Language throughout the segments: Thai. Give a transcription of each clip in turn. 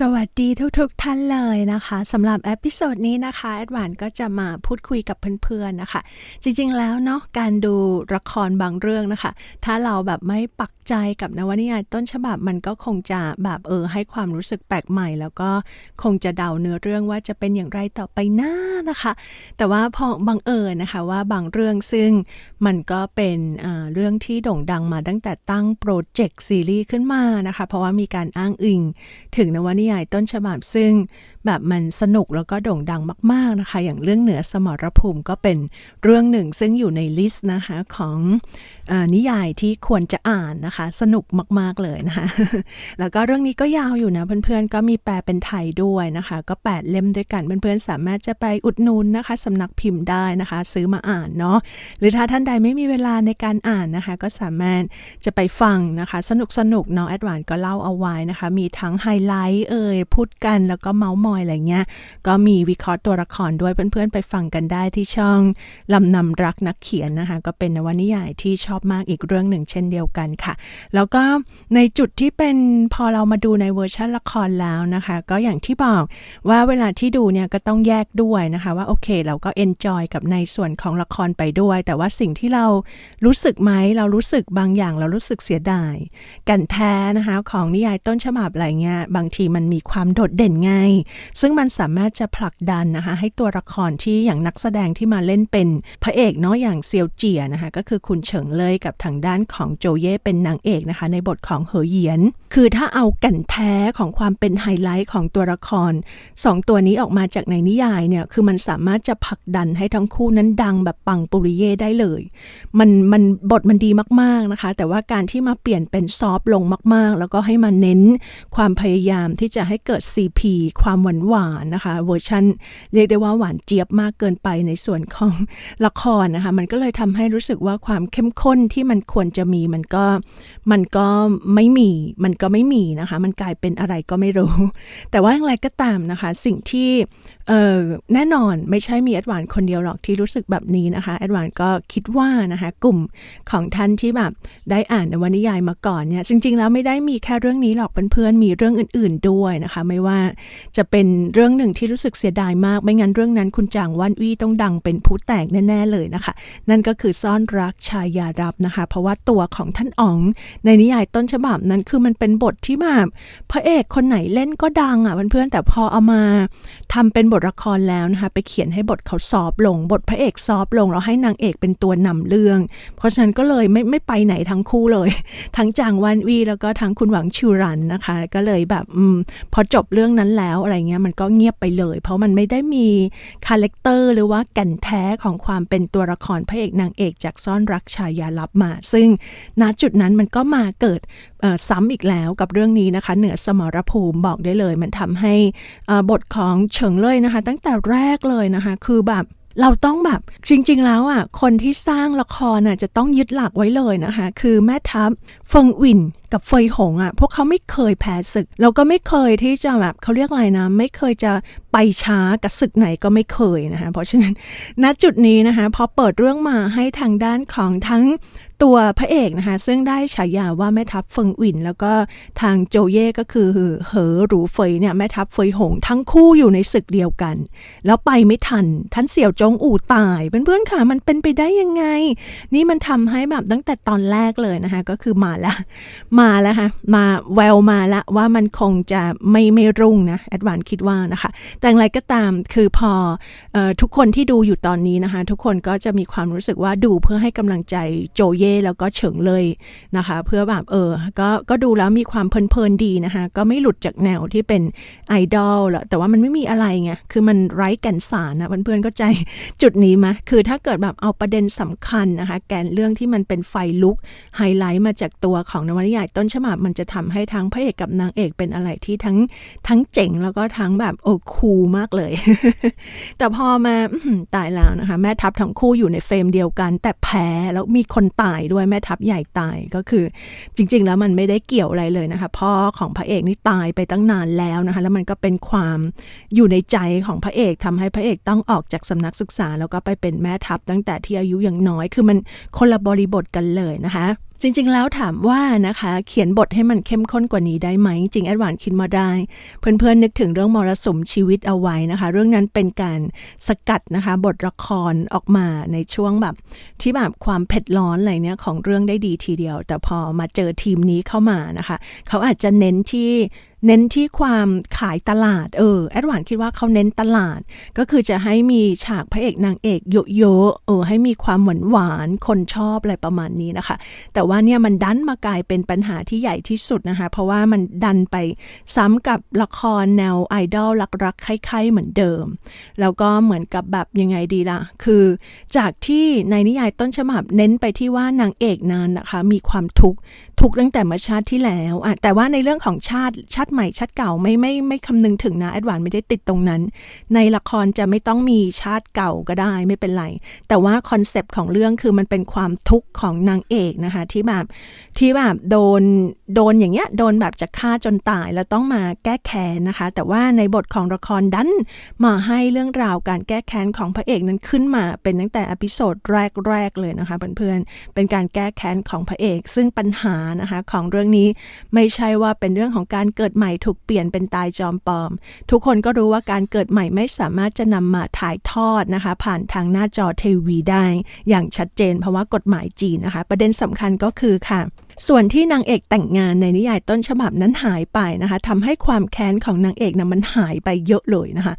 สวัสดีทุกๆทท่านเลยนะคะสำหรับเอพิโซดนี้นะคะแอดวานก็จะมาพูดคุยกับเพื่อนๆนะคะ จริงๆแล้วเนาะการดูละครบางเรื่องนะคะ ถ้าเราแบบไม่ปักใจกับนวนิยายต้นฉบับมันก็คงจะแบบเออให้ความรู้สึกแปลกใหม่ แล้วก็คงจะเดาเนื้อเรื่องว่าจะเป็นอย่างไรต่อไปหน้านะคะ แต่ว่าพอบังเอิญนะคะว่าบางเรื่องซึ่งมันก็เป็นเรื่องที่โด่งดังมาตั้งแต่ตั้งโปรเจกต์ซีรีส์ขึ้นมานะคะ เพราะว่ามีการอ้างอิงถึงนวนิยายต้นฉบับซึ่ง แบบมันสนุกแล้วก็โด่งดังมาก ๆนะคะ อย่างเรื่องเหนือสมรภูมิก็เป็นเรื่องหนึ่งซึ่งอยู่ในลิสต์นะคะของอนิยายที่ควรจะอ่านนะคะ สนุกมาก ๆ เลยนะคะ แล้วก็เรื่องนี้ก็ยาวอยู่นะเพื่อนๆ ก็มีแปลเป็นไทยด้วยนะคะ ก็8เล่มด้วยกันเพื่อนๆ สามารถจะไปอุดหนุนนะคะสำนักพิมพ์ได้นะคะ ซื้อมาอ่านเนาะหรือถ้าท่านใดไม่มีเวลาในการอ่านนะคะ ก็สามารถจะไปฟังนะคะ สนุกสนุกน้องแอดวานก็เล่าเอาไว้นะคะ มีทั้งไฮไลท์เอ่ยพูดกันแล้วก็เมาส์มอยอะไรเงี้ย ก็มีวิเคราะห์ตัวละครด้วยเพื่อนๆ ไปฟังกันได้ที่ช่องลำนำรักนักเขียนนะคะ ก็เป็นนวนิยายที่ชอบมากอีกเรื่องหนึ่งเช่นเดียวกันค่ะ แล้วก็ในจุดที่เป็นพอเรามาดูในเวอร์ชันละครแล้วนะคะ ก็อย่างที่บอกว่าเวลาที่ดูเนี่ยก็ต้องแยกด้วยนะคะว่าโอเคเราก็เอนจอยกับในส่วนของละครไปด้วย แต่ว่าสิ่งที่เรารู้สึกไหมเรารู้สึกบางอย่างเรารู้สึกเสียดาย กันแท้นะคะของนิยายต้นฉบับอะไรเงี้ยบางทีมันมีความโดดเด่นไงซึ่งมันสามารถจะผลักดันนะคะให้ตัวละครที่อย่างนักแสดงที่มาเล่นเป็นพระเอกเนาะอย่างเซียวเจียนะคะก็คือคุณเฉิงเลยกับทางด้านของโจเย่เป็นนางเอกนะคะ ในบทของเหอเหยียน คือถ้าเอาแก่นแท้ของความเป็นไฮไลท์ของตัวละครสองตัวนี้ออกมาจากในนิยายเนี่ยคือมันสามารถจะผลักดันให้ทั้งคู่นั้นดังแบบปังปุริเย่ได้เลย มันมันบทมันดีมากๆนะคะ แต่ว่าการที่มาเปลี่ยนเป็นซอฟลงมาก ๆ แล้วก็ให้มาเน้นความพยายามที่จะให้เกิด CP ความหวานหวานนะคะ เวอร์ชันเรียกได้ว่าหวานเจี๊ยบมากเกินไปในส่วนของละครนะคะ มันก็เลยทำให้รู้สึกว่าความเข้มข้นที่มันควรจะมีมันก็มันก็ไม่มี มันก็ไม่มีนะคะ มันกลายเป็นอะไรก็ไม่รู้ แต่ว่าอย่างไรก็ตามนะคะ สิ่งที่เออแน่นอนไม่ใช่มีแอดวานคนเดียวหรอกที่รู้สึกแบบนี้นะคะแอดวานก็คิดว่านะคะกลุ่มของท่านที่แบบได้อ่านนวนิยายมาก่อนเนี่ยจริง ๆ แล้วไม่ได้มีแค่เรื่องนี้หรอกเพื่อนๆมีเรื่องอื่น ๆด้วยนะคะ ไม่ว่าจะเป็นเรื่องหนึ่งที่รู้สึกเสียดายมาก ไม่งั้นเรื่องนั้นคุณจางวันวีต้องดังเป็นผู้แตกแน่ ๆ เลยนะคะ นั่นก็คือซ่อนรักชายยารับนะคะ เพราะว่าตัวของท่านอ๋อง ในนิยายต้นฉบับนั้นคือมันเป็นบทที่แบบพระเอกคนไหนเล่นก็ดังอะเพื่อนๆแต่พอเอามาทำเป็นบทละครแล้วนะคะ ไปเขียนให้บทเขาซอฟลง บทพระเอกซอฟลงแล้วให้นางเอกเป็นตัวนำเรื่อง เพราะฉะนั้นก็เลยไม่ไม่ไปไหนทั้งคู่เลย ทั้งจางวันวีแล้วก็ทั้งคุณหวังชูรันนะคะ ก็เลยแบบอพอจบเรื่องนั้นแล้วอะไรเงี้ยมันก็เงียบไปเลย เพราะมันไม่ได้มีคาแรคเตอร์หรือว่าแก่นแท้ของความเป็นตัวละครพระเอกนางเอกจากซ่อนรักชายาลับมา ซึ่งณจุดนั้นมันก็มาเกิดซ้ำอีกแล้วกับเรื่องนี้นะคะ เหนือสมรภูมิบอกได้เลย มันทำให้บทของเฉิงเลยนะคะ ตั้งแต่แรกเลยนะคะ คือแบบ เราต้องแบบจริง ๆ แล้วอะคนที่สร้างละครอะจะต้องยึดหลักไว้เลยนะคะ คือแม่ทัพเฟิงวินกับเฟยหงอะพวกเขาไม่เคยแพ้ศึก แล้วก็ไม่เคยที่จะแบบเขาเรียกอะไรนะ ไม่เคยจะไปช้ากับศึกไหนก็ไม่เคยนะคะเพราะฉะนั้นณจุดนี้นะคะพอเปิดเรื่องมาให้ทางด้านของทั้ง ตัวพระเอกนะคะ ซึ่งได้ฉายาว่าแม่ทัพเฟิงวิน แล้วก็ทางโจเย่ก็คือเหอหรูเฟยเนี่ยแม่ทัพเฟยหงทั้งคู่อยู่ในศึกเดียวกัน แล้วไปไม่ทันท่านเสี่ยวจงอู่ตายเพื่อนๆค่ะมันเป็นไปได้ยังไง นี่มันทำให้แบบตั้งแต่ตอนแรกเลยนะคะ ก็คือมาละ มาแล้วค่ะมาแววมาละว่ามันคงจะไม่ไม่รุ่งนะแอดวานคิดว่านะคะ แต่อย่างไรก็ตามคือพออทุกคนที่ดูอยู่ตอนนี้นะคะ ทุกคนก็จะมีความรู้สึกว่าดูเพื่อให้กำลังใจโจเย่แล้วก็เฉิงเลยนะคะ เพื่อแบบเออก็ก็ดูแล้วมีความเพลินๆดีนะคะ ก็ไม่หลุดจากแนวที่เป็นไอดอลละแต่ว่ามันไม่มีอะไรไงคือมันไร้แก่นสารนะเพื่อนๆก็ใจจุดนี้มะคือถ้าเกิดแบบเอาประเด็นสำคัญนะคะ แกนเรื่องที่มันเป็นไฟลุกไฮไลท์มาจากตัวของนวนิยายต้นฉบับมันจะทำให้ทั้งพระเอกกับนางเอกเป็นอะไรที่ทั้งทั้งเจ๋งแล้วก็ทั้งแบบโอ้คูลมากเลย แต่พอมาตายแล้วนะคะ แม่ทัพทั้งคู่อยู่ในเฟรมเดียวกัน แต่แพ้แล้วมีคนตายด้วยแม่ทัพใหญ่ตายก็คือ จริง ๆ แล้วมันไม่ได้เกี่ยวอะไรเลยนะคะพ่อของพระเอกนี่ตายไปตั้งนานแล้วนะคะแล้วมันก็เป็นความอยู่ในใจของพระเอกทำให้พระเอกต้องออกจากสำนักศึกษา แล้วก็ไปเป็นแม่ทัพตั้งแต่ที่อายุยังน้อย คือมันคนละบริบทกันเลยนะคะ จริงๆ แล้วถามว่านะคะ เขียนบทให้มันเข้มข้นกว่านี้ได้ไหม จริงแอดวานคิดมาได้ เพื่อนๆ นึกถึงเรื่องมรสุมชีวิตเอาไว้นะคะ เรื่องนั้นเป็นการสกัดนะคะ บทละครออกมาในช่วงแบบที่แบบความเผ็ดร้อนอะไรเนี้ยของเรื่องได้ดีทีเดียว แต่พอมาเจอทีมนี้เข้ามานะคะ เขาอาจจะเน้นที่ เน้นที่ความขายตลาด เออ แอดวานคิดว่าเขาเน้นตลาด ก็คือจะให้มีฉากพระเอกนางเอกเยอะๆเออ ให้มีความหวานหวานคนชอบอะไรประมาณนี้นะคะ แต่ว่าเนี่ยมันดันมากลายเป็นปัญหาที่ใหญ่ที่สุดนะคะ เพราะว่ามันดันไปซ้ำกับละครแนวไอดอลรักๆคล้ายๆเหมือนเดิม แล้วก็เหมือนกับแบบยังไงดีล่ะ คือจากที่ในนิยายต้นฉบับเน้นไปที่ว่านางเอกนั้นนะคะ มีความทุกข์ทุกตั้งแต่เมื่อชาติที่แล้วอะแต่ว่าในเรื่องของชาติชาติใหม่ชาติเก่าไม่ไม่ไม่คำนึงถึงนะแอดวานไม่ได้ติดตรงนั้น ในละครจะไม่ต้องมีชาติเก่าก็ได้ไม่เป็นไร แต่ว่าคอนเซปต์ของเรื่องคือมันเป็นความทุกข์ของนางเอกนะคะที่แบบที่แบบโดนโดนอย่างเงี้ยโดนแบบจะฆ่าจนตายแล้วต้องมาแก้แค้นนะคะ แต่ว่าในบทของละครดันมาให้เรื่องราวการแก้แค้นของพระเอกนั้นขึ้นมาเป็นตั้งแต่อพิโซดแรกๆเลยนะคะเพื่อนๆเป็นการแก้แค้นของพระเอก ซึ่งปัญหานะคะของเรื่องนี้ไม่ใช่ว่าเป็นเรื่องของการเกิดใหม่ถูกเปลี่ยนเป็นตายจอมปลอม ทุกคนก็รู้ว่าการเกิดใหม่ไม่สามารถจะนำมาถ่ายทอดนะคะ ผ่านทางหน้าจอทีวีได้อย่างชัดเจน เพราะว่ากฎหมายจีนนะคะ ประเด็นสำคัญก็คือค่ะส่วนที่นางเอกแต่งงานในนิยายต้นฉบับนั้นหายไปนะคะทำให้ความแค้นของนางเอกนะมันหายไปเยอะเลยนะคะ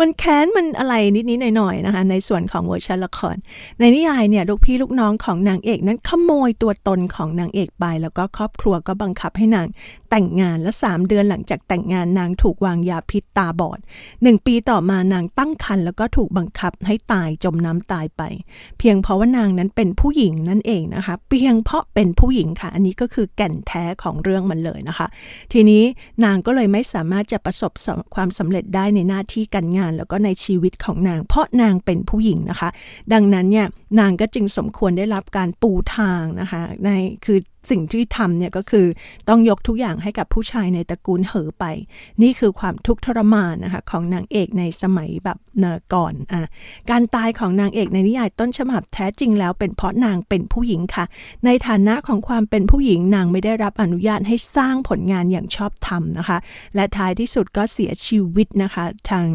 มันแค้นมันอะไรนิดๆหน่อยๆนะคะ ในส่วนของเวอร์ชันละคร ในนิยายเนี่ยลูกพี่ลูกน้องของนางเอกนั้นขโมยตัวตนของนางเอกไป แล้วก็ครอบครัวก็บังคับให้นางแต่งงานและ3เดือนหลังจากแต่งงานนางถูกวางยาพิษตาบอดหนึ่งปีต่อมานางตั้งครรภ์แล้วก็ถูกบังคับให้ตายจมน้ำตายไป เพียงเพราะว่านางนั้นเป็นผู้หญิงนั่นเองนะคะ เพียงเพราะเป็นผู้หญิงค่ะ อันนี้ก็คือแก่นแท้ของเรื่องมันเลยนะคะ ทีนี้นางก็เลยไม่สามารถจะประสบความสำเร็จได้ในหน้าที่การงานแล้วก็ในชีวิตของนาง เพราะนางเป็นผู้หญิงนะคะ ดังนั้นเนี่ยนางก็จึงสมควรได้รับการปูทางนะคะในคือ สิ่งที่ทำเนี่ยก็คือต้องยกทุกอย่างให้กับผู้ชายในตระกูลเหอไป นี่คือความทุกข์ทรมานนะคะของนางเอกในสมัยแบบเนก่อนอะการตายของนางเอกในนิยายต้นฉบับแท้จริงแล้วเป็นเพราะนางเป็นผู้หญิงค่ะ ในฐานะของความเป็นผู้หญิงนางไม่ได้รับอนุญาตให้สร้างผลงานอย่างชอบธรรมนะคะ และท้ายที่สุดก็เสียชีวิตนะคะ ทาง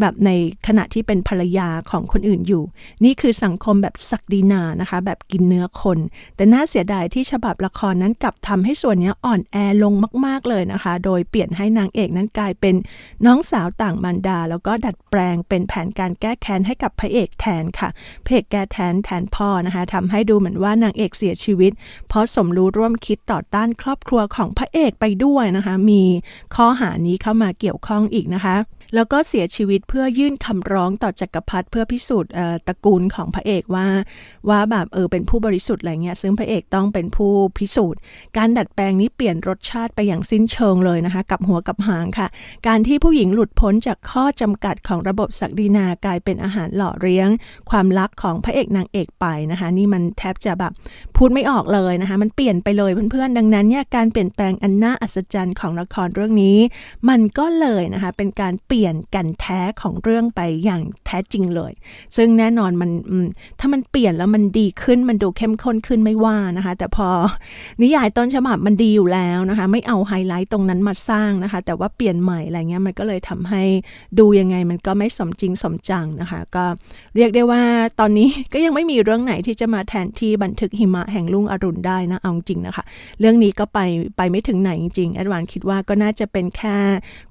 แบบในขณะที่เป็นภรรยาของคนอื่นอยู่ นี่คือสังคมแบบศักดินานะคะ แบบกินเนื้อคน แต่น่าเสียดายที่ฉบับละครนั้นกลับทำให้ส่วนนี้อ่อนแอลงมาก ๆเลยนะคะ โดยเปลี่ยนให้นางเอกนั้นกลายเป็นน้องสาวต่างมารดา แล้วก็ดัดแปลงเป็นแผนการแก้แค้นให้กับพระเอกแทนค่ะพระเอกแก้แทนแทนพ่อนะคะทำให้ดูเหมือนว่านางเอกเสียชีวิต เพราะสมรู้ร่วมคิดต่อต้านครอบครัวของพระเอกไปด้วยนะคะ มีข้อหานี้เข้ามาเกี่ยวข้องอีกนะคะ แล้วก็เสียชีวิตเพื่อยื่นคำร้องต่อจักรพรรดิเพื่อพิสูจน์ตระกูลของพระเอกว่า ว่าแบบเออเป็นผู้บริสุทธิ์อะไรเงี้ยซึ่งพระเอกต้องเป็นผู้พิสูจน์ การดัดแปลงนี้เปลี่ยนรสชาติไปอย่างสิ้นเชิงเลยนะคะ กับหัวกับหางค่ะ การที่ผู้หญิงหลุดพ้นจากข้อจำกัดของระบบศักดินากลายเป็นอาหารหล่อเลี้ยง ความรักของพระเอกนางเอกไปนะคะ นี่มันแทบจะแบบพูดไม่ออกเลยนะคะ มันเปลี่ยนไปเลยเพื่อนๆดังนั้นเนี่ยการเปลี่ยนแปลงอันน่าอัศจรรย์ของละครเรื่องนี้ มันก็เลยนะคะเป็นการเปลี่ยนียนกันแท้ของเรื่องไปอย่างแท้จริงเลย ซึ่งแน่นอนมันถ้ามันเปลี่ยนแล้วมันดีขึ้นมันดูเข้มข้นขึ้นไม่ว่านะคะ แต่พอนิยายต้นฉบับมันดีอยู่แล้วนะคะ ไม่เอาไฮไลท์ตรงนั้นมาสร้างนะคะ แต่ว่าเปลี่ยนใหม่อะไรเงี้ยมันก็เลยทำให้ดูยังไงมันก็ไม่สมจริงสมจังนะคะ ก็เรียกได้ว่าตอนนี้ก็ยังไม่มีเรื่องไหนที่จะมาแทนที่บันทึกหิมะแห่งลุ่งอรุณได้นะเอาจริงนะคะ เรื่องนี้ก็ไปไปไม่ถึงไหนจริงแอดวานคิดว่าก็น่าจะเป็นแค่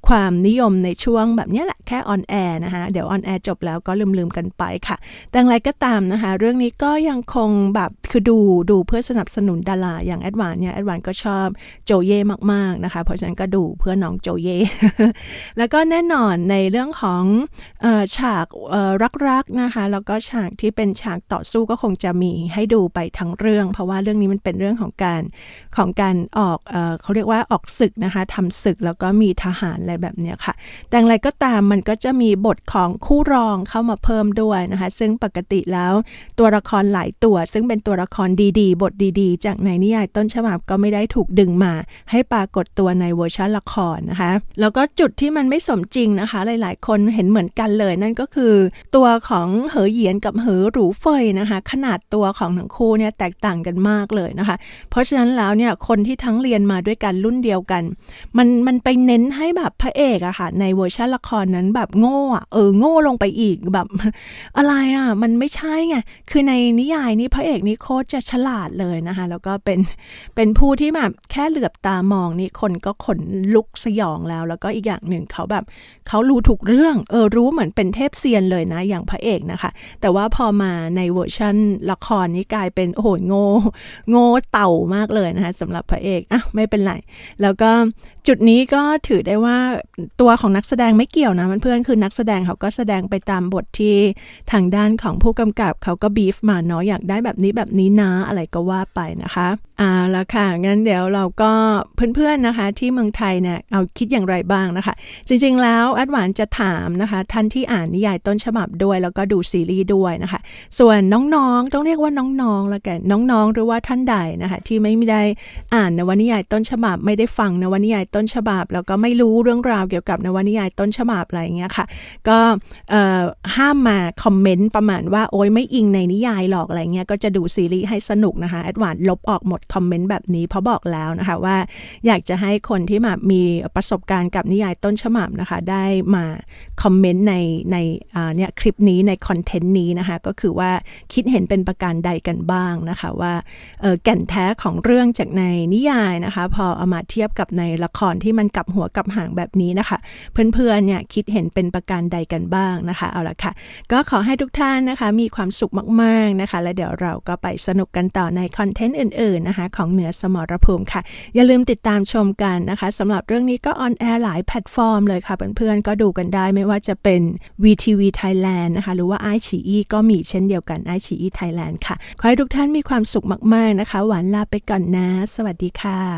ความนิยมในช่วงแบบนี้แหละแค่ออนแอร์นะคะเดี๋ยวออนแอร์จบแล้วก็ลืมๆกันไปค่ะ แต่อย่างไรก็ตามนะคะ เรื่องนี้ก็ยังคงแบบคือดูดูเพื่อสนับสนุนดาราอย่างแอดวานเนี่ยแอดวานก็ชอบโจเย่มากๆนะคะ เพราะฉะนั้นก็ดูเพื่อน้องโจเย่แล้วก็แน่นอนในเรื่องของฉากรักๆนะคะแล้วก็ฉากที่เป็นฉากต่อสู้ก็คงจะมีให้ดูไปทั้งเรื่อง เพราะว่าเรื่องนี้มันเป็นเรื่องของการของการออกเออเขาเรียกว่าออกศึกนะคะทำศึกแล้วก็มีทหารอะไรแบบเนี้ยค่ะ แต่อะไรก็ตามมันก็จะมีบทของคู่รองเข้ามาเพิ่มด้วยนะคะ ซึ่งปกติแล้วตัวละครหลายตัว ซึ่งเป็นตัวละครดีๆ บทดีๆ จากในนิยายต้นฉบับก็ไม่ได้ถูกดึงมา ให้ปรากฏตัวในเวอร์ชันละครนะคะ แล้วก็จุดที่มันไม่สมจริงนะคะ หลายๆ คนเห็นเหมือนกันเลย นั่นก็คือ ตัวของเหอเหยียนกับเหอหรูเฟยนะคะ ขนาดตัวของทั้งคู่เนี่ยแตกต่างกันมากเลยนะคะ เพราะฉะนั้นแล้วเนี่ยคนที่ทั้งเรียนมาด้วยกันรุ่นเดียวกัน มันมันไปเน้นให้แบบพระเอกอะค่ะในเวอร์ชันละครนั้นแบบโง่อะเออโง่ลงไปอีกแบบ อะไรอะมันไม่ใช่ไงคือในนิยายนี่พระเอกนี่โคตรจะฉลาดเลยนะคะ แล้วก็เป็นเป็นผู้ที่แบบแค่เหลือบตามองนี่คนก็ขนลุกสยองแล้ว แล้วก็อีกอย่างหนึ่งเขาแบบเขารู้ถูกเรื่องเออรู้เหมือนเป็นเทพเซียนเลยนะอย่างพระเอกนะคะ แต่ว่าพอมาในเวอร์ชันละครนี่กลายเป็นโอ้โหโง่โง่เต่ามากเลยนะคะสำหรับพระเอกอะไม่เป็นไรแล้วก็จุดนี้ก็ถือได้ว่าตัวของนักแสดงไม่เกี่ยวนะเพื่อนๆคือนักแสดงเขาก็แสดงไปตามบทที่ทางด้านของผู้กำกับเขาก็บีฟมาเนาะอยากได้แบบนี้แบบนี้นะอะไรก็ว่าไปนะคะอ่าแล้วค่ะงั้นเดี๋ยวเราก็เพื่อนๆนะคะ ที่เมืองไทยเนี่ยเอาคิดอย่างไรบ้างนะคะ จริงๆแล้วแอดหวานจะถามนะคะท่านที่อ่านนิยายต้นฉบับด้วย แล้วก็ดูซีรีส์ด้วยนะคะ ส่วนน้องๆต้องเรียกว่าน้องๆละกันน้องๆ หรือว่าท่านใดนะคะ ที่ไม่ได้อ่านนวนิยายต้นฉบับ ไม่ได้ฟังนวนิยายต้นฉบับ แล้วก็ไม่รู้เรื่องราวเกี่ยวกับนวนิยายต้นฉบับอะไรเงี้ยค่ะ ก็ห้ามมาคอมเมนต์ประมาณว่าโอ๊ยไม่อิงในนิยายหรอกอะไรเงี้ยก็จะดูซีรีส์ให้สนุกนะคะแอดวานลบออกหมดคอมเมนต์แบบนี้เพราะบอกแล้วนะคะว่าอยากจะให้คนที่แบบมีประสบการณ์กับนิยายต้นฉบับนะคะได้มาคอมเมนต์ในในเนี่ยคลิปนี้ในคอนเทนต์นี้นะคะก็คือว่าคิดเห็นเป็นประการใดกันบ้างนะคะว่าแก่นแท้ของเรื่องจากในนิยายนะคะ พอเอามาเทียบกับในละครที่มันกลับหัวกลับหางแบบนี้นะคะ เพื่อนเนี่ยคิดเห็นเป็นประการใดกันบ้างนะคะ เอาละค่ะ ก็ขอให้ทุกท่านนะคะ มีความสุขมากๆนะคะ และเดี๋ยวเราก็ไปสนุกกันต่อในคอนเทนต์อื่นๆนะคะ ของเหนือสมรภูมิค่ะ อย่าลืมติดตามชมกันนะคะสำหรับเรื่องนี้ก็ออนแอร์หลายแพลตฟอร์มเลยค่ะเพื่อนๆก็ดูกันได้ไม่ว่าจะเป็น VTV Thailand นะคะหรือว่า i อ e ก็มีเช่นเดียวกัน i อ e Thailand ค่ะ ขอให้ทุกท่านมีความสุขมาก ๆนะคะ หวานลาไปก่อนนะ สวัสดีค่ะ